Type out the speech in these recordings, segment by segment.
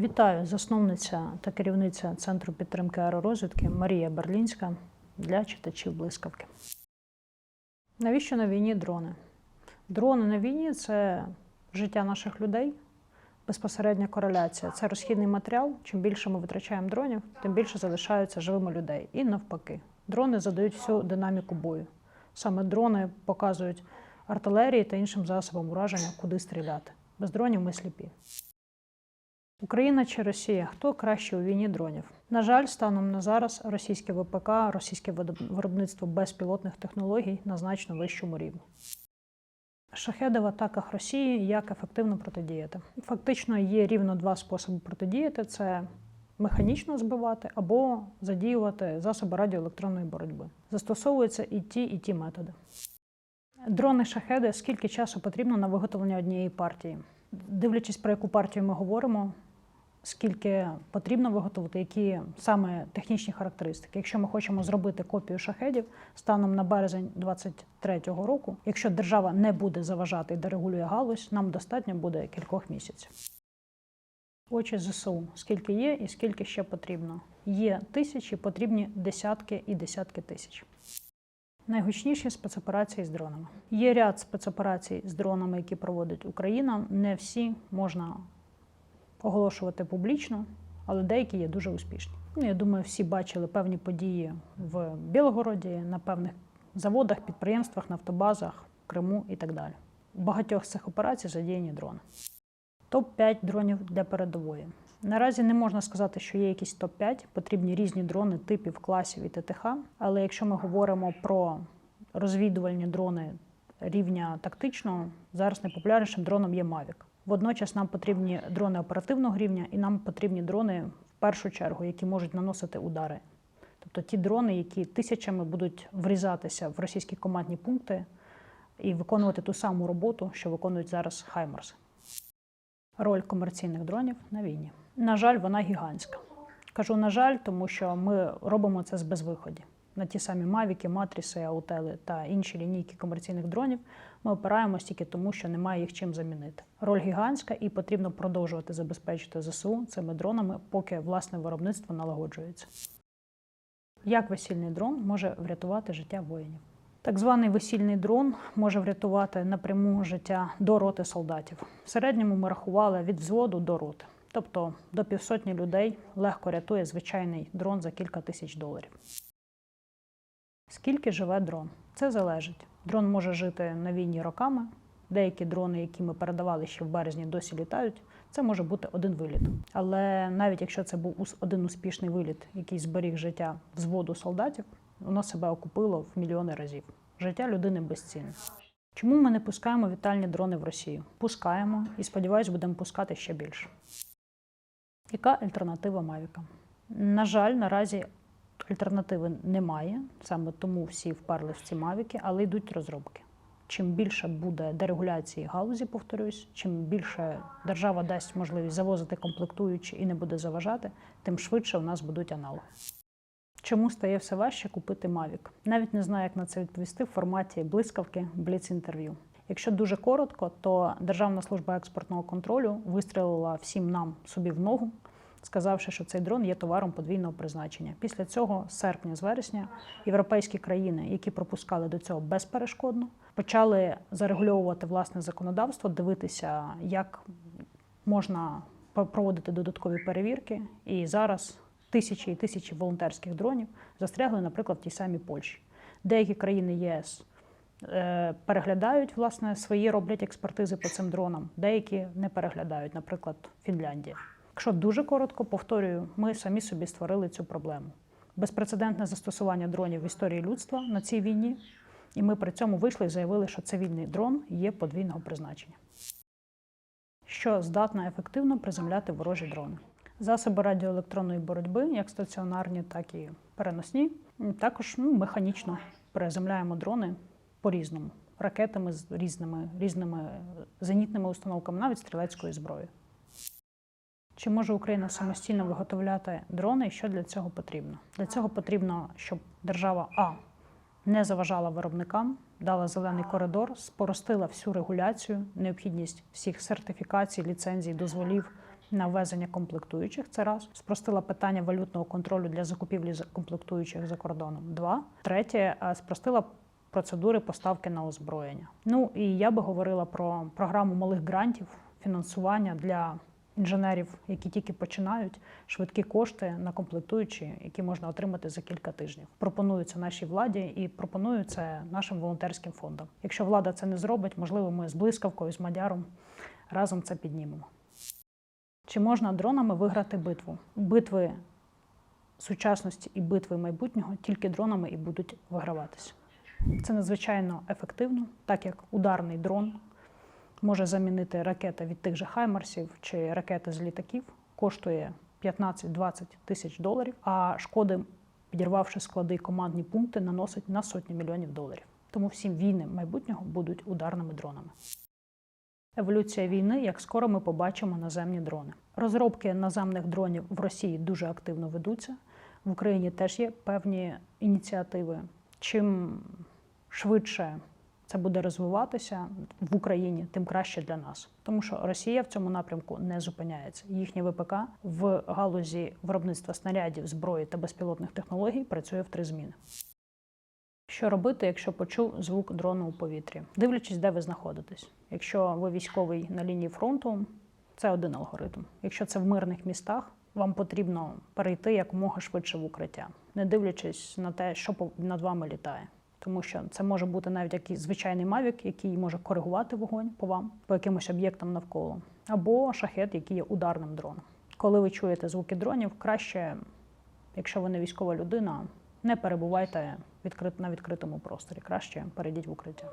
Вітаю, засновниця та керівниця Центру підтримки аеророзвідки Марія Берлінська для читачів блискавки. Навіщо на війні дрони? Дрони на війні це життя наших людей, безпосередня кореляція. Це розхідний матеріал. Чим більше ми витрачаємо дронів, тим більше залишаються живими людей. І навпаки, дрони задають всю динаміку бою. Саме дрони показують артилерії та іншим засобам ураження, куди стріляти. Без дронів ми сліпі. Україна чи Росія? Хто краще у війні дронів? На жаль, станом на зараз російське ВПК, російське виробництво безпілотних технологій на значно вищому рівні. Шахеди в атаках Росії як ефективно протидіяти? Фактично є рівно два способи протидіяти: це механічно збивати або задіювати засоби радіоелектронної боротьби. Застосовуються і ті, і ті методи. Дрони шахеди, скільки часу потрібно на виготовлення однієї партії? Дивлячись, про яку партію ми говоримо, скільки потрібно виготовити, які саме технічні характеристики. Якщо ми хочемо зробити копію шахедів станом на березень 2023 року, якщо держава не буде заважати і дерегулює галузь, нам достатньо буде кількох місяців. Очі ЗСУ. Скільки є і скільки ще потрібно? Є тисячі, потрібні десятки і десятки тисяч. Найгучніші спецоперації з дронами. Є ряд спецоперацій з дронами, які проводить Україна. Не всі можна оголошувати публічно, але деякі є дуже успішні. Ну, я думаю, всі бачили певні події в Білгороді, на певних заводах, підприємствах, нафтобазах, Криму і так далі. У багатьох з цих операцій задіяні дрони. Топ-5 дронів для передової. Наразі не можна сказати, що є якісь топ-5, потрібні різні дрони типів, класів і ТТХ. Але якщо ми говоримо про розвідувальні дрони рівня тактичного, зараз найпопулярнішим дроном є Mavic. Водночас нам потрібні дрони оперативного рівня, і нам потрібні дрони в першу чергу, які можуть наносити удари. Тобто ті дрони, які тисячами будуть врізатися в російські командні пункти і виконувати ту саму роботу, що виконують зараз Хаймарс. Роль комерційних дронів на війні. На жаль, вона гігантська. Кажу, на жаль, тому що ми робимо це з безвиході. На ті самі Мавіки, Матріси, Аутели та інші лінійки комерційних дронів ми опираємось тільки тому, що немає їх чим замінити. Роль гігантська і потрібно продовжувати забезпечити ЗСУ цими дронами, поки власне виробництво налагоджується. Як весільний дрон може врятувати життя воїнів? Так званий весільний дрон може врятувати напряму життя до роти солдатів. В середньому ми рахували від взводу до роти. Тобто до півсотні людей легко рятує звичайний дрон за кілька тисяч доларів. Скільки живе дрон? Це залежить. Дрон може жити на війні роками. Деякі дрони, які ми передавали ще в березні, досі літають. Це може бути один виліт. Але навіть якщо це був один успішний виліт, який зберіг життя взводу солдатів, воно себе окупило в мільйони разів. Життя людини безцінне. Чому ми не пускаємо вітальні дрони в Росію? Пускаємо і сподіваюсь, будемо пускати ще більше. Яка альтернатива Мавіка? На жаль, наразі альтернативи немає, саме тому всі вперли в ці мавіки, але йдуть розробки. Чим більше буде дерегуляції галузі, повторюсь, чим більше держава дасть можливість завозити комплектуючі і не буде заважати, тим швидше у нас будуть аналоги. Чому стає все важче купити Mavic? Навіть не знаю, як на це відповісти в форматі блискавки бліц-інтерв'ю. Якщо дуже коротко, то Державна служба експортного контролю вистрелила всім нам собі в ногу, сказавши, що цей дрон є товаром подвійного призначення. Після цього, з серпня, з вересня, європейські країни, які пропускали до цього безперешкодно, почали зарегульовувати власне законодавство, дивитися, як можна проводити додаткові перевірки. І зараз тисячі і тисячі волонтерських дронів застрягли, наприклад, в тій самій Польщі. Деякі країни ЄС е, переглядають власне свої роблять експертизи по цим дронам, деякі не переглядають, наприклад, Фінляндія. Якщо дуже коротко, повторюю, ми самі собі створили цю проблему. Безпрецедентне застосування дронів в історії людства на цій війні, і ми при цьому вийшли і заявили, що цивільний дрон є подвійного призначення що здатна ефективно приземляти ворожі дрони. Засоби радіоелектронної боротьби, як стаціонарні, так і переносні, також ну, механічно приземляємо дрони по-різному, ракетами з різними, різними зенітними установками, навіть стрілецькою зброєю. Чи може Україна самостійно виготовляти дрони і що для цього потрібно? Для цього потрібно, щоб держава А не заважала виробникам, дала зелений коридор, спростила всю регуляцію, необхідність всіх сертифікацій, ліцензій, дозволів на ввезення комплектуючих. Це раз спростила питання валютного контролю для закупівлі за- комплектуючих за кордоном. Два третє е, спростила процедури поставки на озброєння. Ну і я би говорила про програму малих грантів, фінансування для інженерів, які тільки починають швидкі кошти на комплектуючі, які можна отримати за кілька тижнів. Пропоную це нашій владі і пропоную це нашим волонтерським фондам. Якщо влада це не зробить, можливо, ми з блискавкою, з мадяром разом це піднімемо. Чи можна дронами виграти битву? Битви сучасності і битви майбутнього тільки дронами і будуть виграватися. Це надзвичайно ефективно, так як ударний дрон може замінити ракета від тих же Хаймарсів чи ракети з літаків, коштує 15-20 тисяч доларів, а шкоди, підірвавши склади командні пункти, наносить на сотні мільйонів доларів. Тому всі війни майбутнього будуть ударними дронами. Еволюція війни, як скоро ми побачимо наземні дрони. Розробки наземних дронів в Росії дуже активно ведуться. В Україні теж є певні ініціативи. Чим швидше це буде розвиватися в Україні, тим краще для нас. Тому що Росія в цьому напрямку не зупиняється. Їхнє ВПК в галузі виробництва снарядів, зброї та безпілотних технологій працює в три зміни. Що робити, якщо почув звук дрону у повітрі? Дивлячись, де ви знаходитесь. Якщо ви військовий на лінії фронту, це один алгоритм. Якщо це в мирних містах, вам потрібно перейти якомога швидше в укриття, не дивлячись на те, що над вами літає. Тому що це може бути навіть якийсь звичайний мавік, який може коригувати вогонь по вам, по якимось об'єктам навколо, або шахет, який є ударним дроном. Коли ви чуєте звуки дронів, краще, якщо ви не військова людина, не перебувайте відкрит- на відкритому просторі. Краще перейдіть в укриття.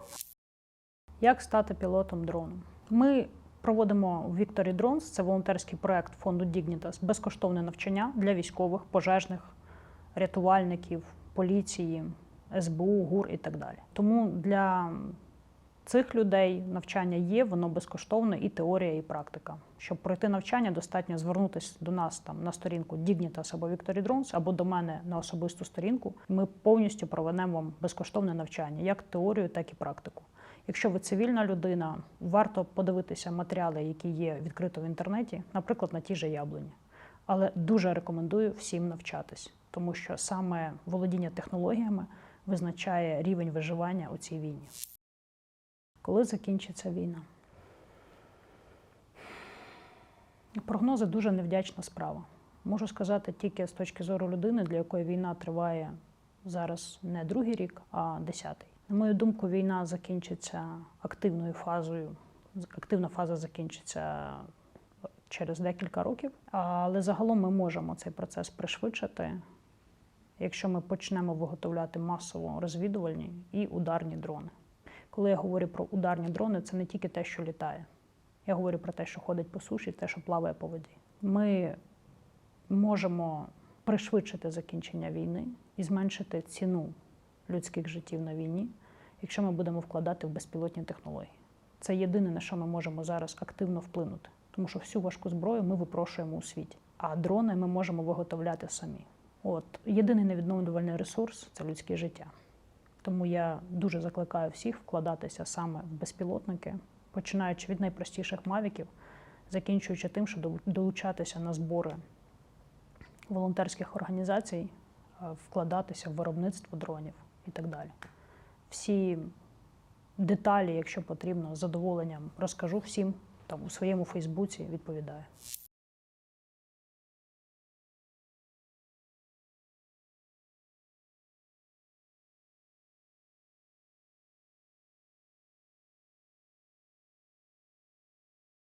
Як стати пілотом дрону? Ми проводимо в Victory Drones, це волонтерський проект фонду Dignitas, безкоштовне навчання для військових, пожежних, рятувальників, поліції, СБУ, ГУР і так далі. Тому для цих людей навчання є, воно безкоштовне і теорія, і практика. Щоб пройти навчання, достатньо звернутися до нас там на сторінку Dignitas або Victory Drones, або до мене на особисту сторінку. Ми повністю проведемо вам безкоштовне навчання, як теорію, так і практику. Якщо ви цивільна людина, варто подивитися матеріали, які є відкрито в інтернеті, наприклад, на тій же яблуні. Але дуже рекомендую всім навчатись, тому що саме володіння технологіями визначає рівень виживання у цій війні. Коли закінчиться війна? Прогнози дуже невдячна справа. Можу сказати тільки з точки зору людини, для якої війна триває зараз не другий рік, а десятий. На мою думку, війна закінчиться активною фазою. Активна фаза закінчиться через декілька років, але загалом ми можемо цей процес пришвидшити, якщо ми почнемо виготовляти масово розвідувальні і ударні дрони. Коли я говорю про ударні дрони, це не тільки те, що літає. Я говорю про те, що ходить по суші, те, що плаває по воді. Ми можемо пришвидшити закінчення війни і зменшити ціну людських життів на війні, якщо ми будемо вкладати в безпілотні технології. Це єдине, на що ми можемо зараз активно вплинути, тому що всю важку зброю ми випрошуємо у світі, а дрони ми можемо виготовляти самі. От єдиний невідновлювальний ресурс це людське життя. Тому я дуже закликаю всіх вкладатися саме в безпілотники, починаючи від найпростіших мавіків, закінчуючи тим, що долучатися на збори волонтерських організацій, е, вкладатися в виробництво дронів і так далі. Всі деталі, якщо потрібно, з задоволенням розкажу всім там у своєму Фейсбуці, відповідаю.